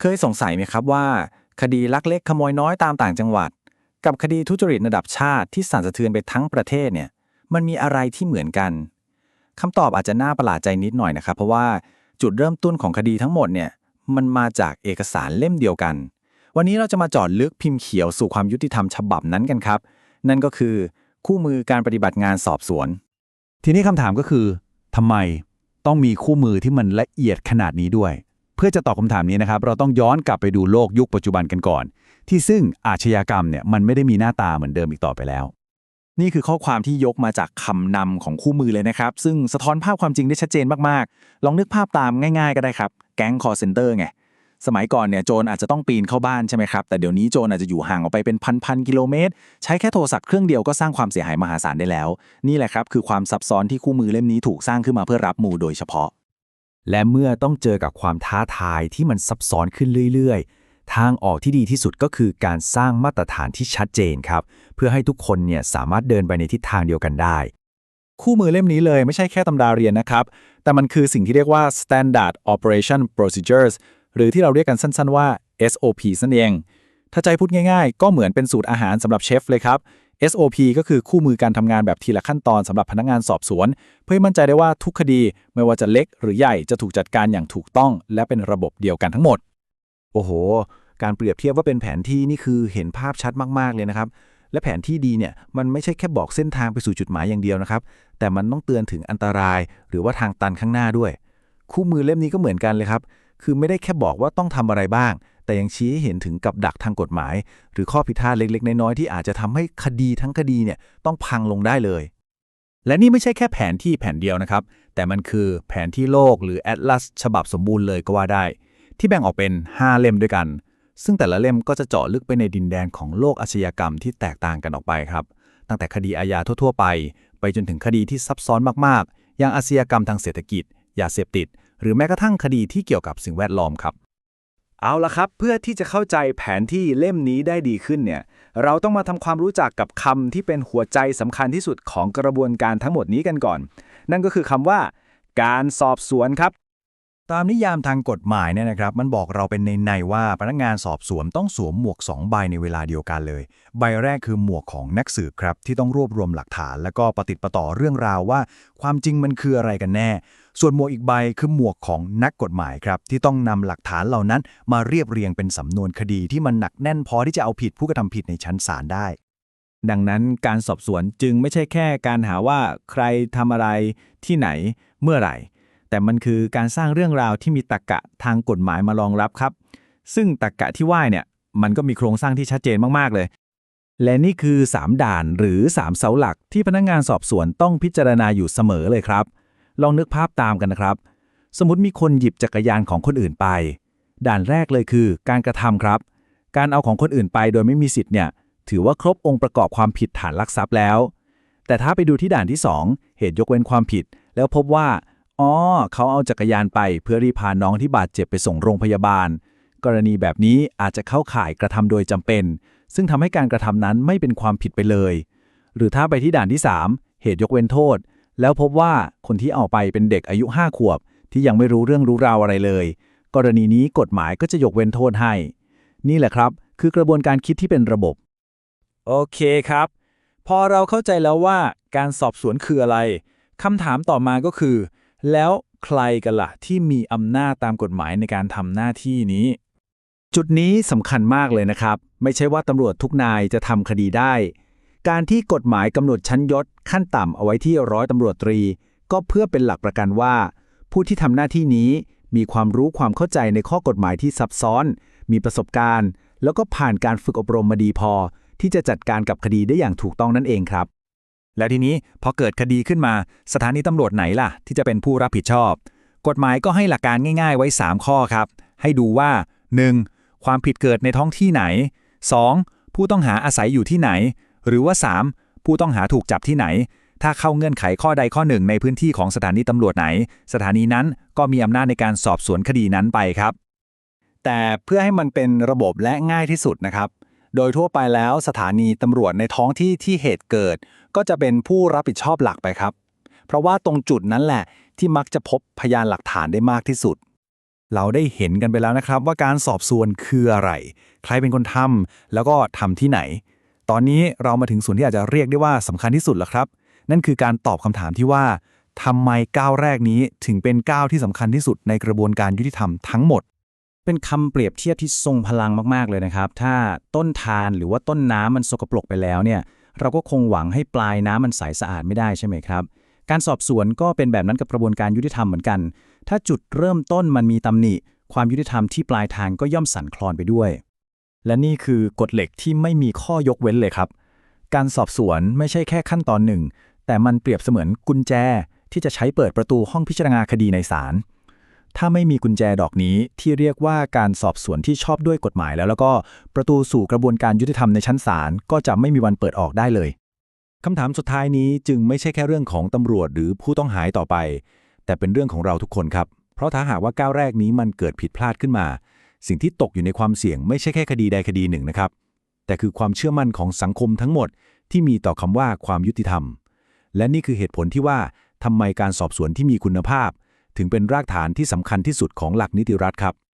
เคยสงสัยไหมครับว่า คดีลักเล็กขโมยน้อยตามต่างจังหวัด กับคดีทุจริตระดับชาติที่สั่นสะเทือนไปทั้งประเทศเนี่ยมันมีอะไรที่เหมือนกันคำตอบอาจจะน่าประหลาดใจนิดหน่อยนะครับ เพราะว่าจุดเริ่มต้นของคดีทั้งหมดเนี่ยมันมาจากเอกสารเล่มเดียวกัน วันนี้เราจะมาจอดลึกพิมพ์เขียวสู่ความยุติธรรมฉบับนั้นกันครับ นั่นก็คือคู่มือการปฏิบัติงานสอบสวน ทีนี้คำถามก็คือทำไมต้องมีคู่มือที่มันละเอียดขนาดนี้ด้วย เพื่อจะตอบคำถามนี้นะครับ เราต้องย้อนกลับไปดูโลกยุคปัจจุบันกันก่อน ที่ซึ่งอาชญากรรมเนี่ยมันไม่ได้มีหน้าตาเหมือนเดิมอีกต่อไปแล้ว นี่คือข้อความที่ยกมาจากคำนำของคู่มือเลยนะครับ ซึ่งสะท้อนภาพความจริงได้ชัดเจนมากๆ ลองนึกภาพตามง่าย ๆ ก็ได้ครับ แก๊งคอร์เซนเตอร์ไงสมัยก่อนเนี่ยโจรอาจจะต้องปีนเข้าบ้านใช่ไหมครับ แต่เดี๋ยวนี้โจรอาจจะอยู่ห่างออกไปเป็นพันๆกิโลเมตร ใช้แค่โทรศัพท์เครื่องเดียวก็สร้างความเสียหายมหาศาลได้แล้ว นี่แหละครับคือความซับซ้อนที่คู่มือเล่มนี้ถูกสร้างขึ้นมาเพื่อรับมือโดยเฉพาะ และเมื่อต้องเจอกับความท้าทายที่มันซับซ้อนขึ้นเรื่อยๆ ทางออกที่ดีที่สุดก็คือการสร้างมาตรฐานที่ชัดเจนครับ เพื่อให้ทุกคนเนี่ยสามารถเดินไปในทิศทางเดียวกันได้ คู่มือเล่มนี้เลยไม่ใช่แค่ตำราเรียนนะครับ แต่มันคือสิ่งที่เรียกว่า Standard Operation Procedures หรือที่เราเรียกกันสั้น ๆ ว่า SOP นั่นเอง ถ้าใจพูดง่าย ๆ ก็เหมือนเป็นสูตรอาหารสำหรับเชฟเลยครับ SOP ก็คือคู่มือการทำงานแบบทีละขั้นตอนสำหรับพนักงานสอบสวน เพื่อมั่นใจได้ว่าทุกคดีไม่ว่าจะเล็กหรือใหญ่จะถูกจัดการอย่างถูกต้อง และเป็นระบบเดียวกันทั้งหมด โอ้โห การเปรียบเทียบว่าเป็นแผนที่นี่คือเห็นภาพชัดมากๆเลยนะครับ และแผนที่ดีเนี่ยมันไม่ใช่แค่บอกเส้นทางไปสู่จุดหมายอย่างเดียวนะครับ แต่มันต้องเตือนถึงอันตราย หรือว่าทางตันข้างหน้าด้วย คู่มือเล่มนี้ก็เหมือนกันเลยครับ คือไม่ได้แค่บอกว่าต้องทำอะไรบ้าง แต่ยังชี้ให้เห็นถึงกับดักทางกฎหมาย หรือข้อผิดพลาดเล็กๆ น้อยๆที่อาจจะทำให้คดีทั้งคดีเนี่ยต้องพังลงได้เลย และนี่ไม่ใช่แค่แผนที่แผนเดียวนะครับ แต่มันคือแผนที่โลกหรือ Atlas ฉบับสมบูรณ์เลยก็ว่าได้ ที่แบ่งออกเป็น 5 เล่มด้วยกัน ซึ่งแต่ละเล่มก็จะเจาะลึกไปในดินแดนของโลกอาชญากรรมที่แตกต่างกันออกไปครับ ตั้งแต่คดีอาญาทั่วๆ ไป ไปจนถึงคดีที่ซับซ้อนมากๆ อย่างอาชญากรรมทางเศรษฐกิจยาเสพติด หรือแม้กระทั่งคดีที่เกี่ยวกับสิ่งแวดล้อมครับ เอาละครับ เพื่อที่จะเข้าใจแผนที่เล่มนี้ได้ดีขึ้นเนี่ย เราต้องมาทำความรู้จักกับคำที่เป็นหัวใจสำคัญที่สุดของกระบวนการทั้งหมดนี้กันก่อน นั่นก็คือคำว่า การสอบสวนครับ ตามนิยามทางกฎหมายเนี่ยนะครับ มันบอกเราเป็นในในๆว่าพนักงานสอบสวนต้องสวมหมวก 2 ใบในเวลาเดียวกันเลย ใบแรกคือหมวกของนักสืบครับ ที่ต้องรวบรวมหลักฐาน แล้วก็ปฏิดประต่อเรื่องราวว่า ความจริงมันคืออะไรกันแน่ ส่วนหมวกอีกใบคือหมวกของนักกฎหมายครับ ที่ต้องนำหลักฐานเหล่านั้น มาเรียบเรียงเป็นสำนวนคดีที่มันหนักแน่นพอที่จะเอาผิดผู้กระทำผิดในชั้นศาลได้ ดังนั้นการสอบสวนจึงไม่ใช่แค่การหาว่าใครทำอะไรที่ไหนเมื่อไหร่ แต่มันคือการสร้างเรื่องราวที่มีตรรกะทางกฎหมายมารองรับครับ ซึ่งตรรกะที่ว่าเนี่ยมันก็มีโครงสร้างที่ชัดเจนมากๆเลย และนี่คือ 3 ด่านหรือ 3 เสาหลักที่พนักงานสอบสวนต้องพิจารณาอยู่เสมอเลยครับ ลองนึกภาพตามกันนะครับ สมมติมีคนหยิบจักรยานของคนอื่นไป ด่านแรกเลยคือ การกระทำครับ การเอาของคนอื่นไปโดยไม่มีสิทธิ์เนี่ยถือว่าครบองค์ประกอบความผิดฐานลักทรัพย์แล้ว แต่ถ้าไปดูที่ด่านที่ 2 เหตุยกเว้นความผิด แล้วพบว่า อ๋อ เขาเอาจักรยานไปเพื่อรีพาน้องที่บาดเจ็บไปส่งโรงพยาบาล กรณีแบบนี้อาจจะเข้าข่ายกระทำโดยจำเป็น ซึ่งทำให้การกระทำนั้นไม่เป็นความผิดไปเลย หรือถ้าไปที่ด่านที่ 3 เหตุยกเว้นโทษ แล้วพบว่าคนที่เอาไปเป็นเด็กอายุ 5 ขวบ ที่ยังไม่รู้เรื่องรู้ราวอะไรเลย กรณีนี้กฎหมายก็จะยกเว้นโทษให้ นี่แหละครับ คือกระบวนการคิดที่เป็นระบบ โอเคครับ พอเราเข้าใจแล้วว่าการสอบสวนคืออะไรคำถามต่อมาก็คือ แล้วใครกันล่ะที่มีอำนาจตามกฎหมายในการทำหน้าที่นี้ จุดนี้สำคัญมากเลยนะครับ ไม่ใช่ว่าตำรวจทุกนายจะทำคดีได้ การที่กฎหมายกำหนดชั้นยศขั้นต่ำเอาไว้ที่ร้อยตำรวจตรี ก็เพื่อเป็นหลักประกันว่า ผู้ที่ทำหน้าที่นี้มีความรู้ความเข้าใจในข้อกฎหมายที่ซับซ้อน มีประสบการณ์ แล้วก็ผ่านการฝึกอบรมมาดีพอ ที่จะจัดการกับคดีได้อย่างถูกต้องนั่นเองครับ แล้วทีนี้พอเกิดคดีขึ้นมาสถานีตำรวจไหนล่ะ ที่จะเป็นผู้รับผิดชอบ กฎหมายก็ให้หลักการง่าย ๆ ไว้ 3 ข้อครับ ให้ดูว่า 1. ความผิดเกิดในท้องที่ไหน 2. ผู้ต้องหาอาศัยอยู่ที่ไหน หรือว่า 3. ผู้ต้องหาถูกจับที่ไหน ถ้าเข้าเงื่อนไขข้อใดข้อหนึ่งในพื้นที่ของสถานีตำรวจไหน สถานีนั้นก็มีอำนาจในการสอบสวนคดีนั้นไปครับ แต่เพื่อให้มันเป็นระบบและง่ายที่สุดนะครับ โดยทั่วไปแล้วสถานีตำรวจในท้องที่ที่เหตุเกิด ก็จะเป็นผู้รับผิดชอบหลักไปครับ เพราะว่าตรงจุดนั้นแหละที่มักจะพบพยานหลักฐานได้มากที่สุด เราได้เห็นกันไปแล้วนะครับ ว่าการสอบสวนคืออะไร ใครเป็นคนทำแล้วก็ทำที่ไหน ตอนนี้เรามาถึงส่วนที่อาจจะเรียกได้ว่าสำคัญที่สุดแล้วครับ นั่นคือการตอบคำถามที่ว่าทำไมก้าวแรกนี้ถึงเป็นก้าวที่สำคัญที่สุดในกระบวนการยุติธรรมทั้งหมด เป็นคำเปรียบเทียบที่ทรงพลังมากๆเลยนะครับ ถ้าต้นทานหรือว่าต้นน้ำมันสกปรกไปแล้วเนี่ย เราก็คงหวังให้ปลายน้ำมันใสสะอาดไม่ได้ใช่ไหมครับ การสอบสวนก็เป็นแบบนั้นกับกระบวนการยุติธรรมเหมือนกัน ถ้าจุดเริ่มต้นมันมีตำหนิ ความยุติธรรมที่ปลายทางก็ย่อมสั่นคลอนไปด้วย และนี่คือกฎเหล็กที่ไม่มีข้อยกเว้นเลยครับ การสอบสวนไม่ใช่แค่ขั้นตอนหนึ่ง แต่มันเปรียบเสมือนกุญแจที่จะใช้เปิดประตูห้องพิจารณาคดีในศาล ถ้าไม่มีกุญแจดอกนี้ที่เรียกว่าการสอบสวนที่ชอบด้วยกฎหมายแล้ว แล้วก็ประตูสู่กระบวนการยุติธรรมในชั้นศาลก็จะไม่มีวันเปิดออกได้เลยคำถามสุดท้ายนี้จึงไม่ใช่แค่เรื่องของตำรวจหรือผู้ต้องหายต่อไป แต่เป็นเรื่องของเราทุกคนครับ เพราะถ้าหากว่าก้าวแรกนี้มันเกิดผิดพลาดขึ้นมา สิ่งที่ตกอยู่ในความเสี่ยงไม่ใช่แค่คดีใดคดีหนึ่งนะครับ แต่คือความเชื่อมั่นของสังคมทั้งหมดที่มีต่อคำว่าความยุติธรรม และนี่คือเหตุผลที่ว่าทำไมการสอบสวนที่มีคุณภาพ ถึงเป็นรากฐานที่สำคัญที่สุดของหลักนิติรัฐครับ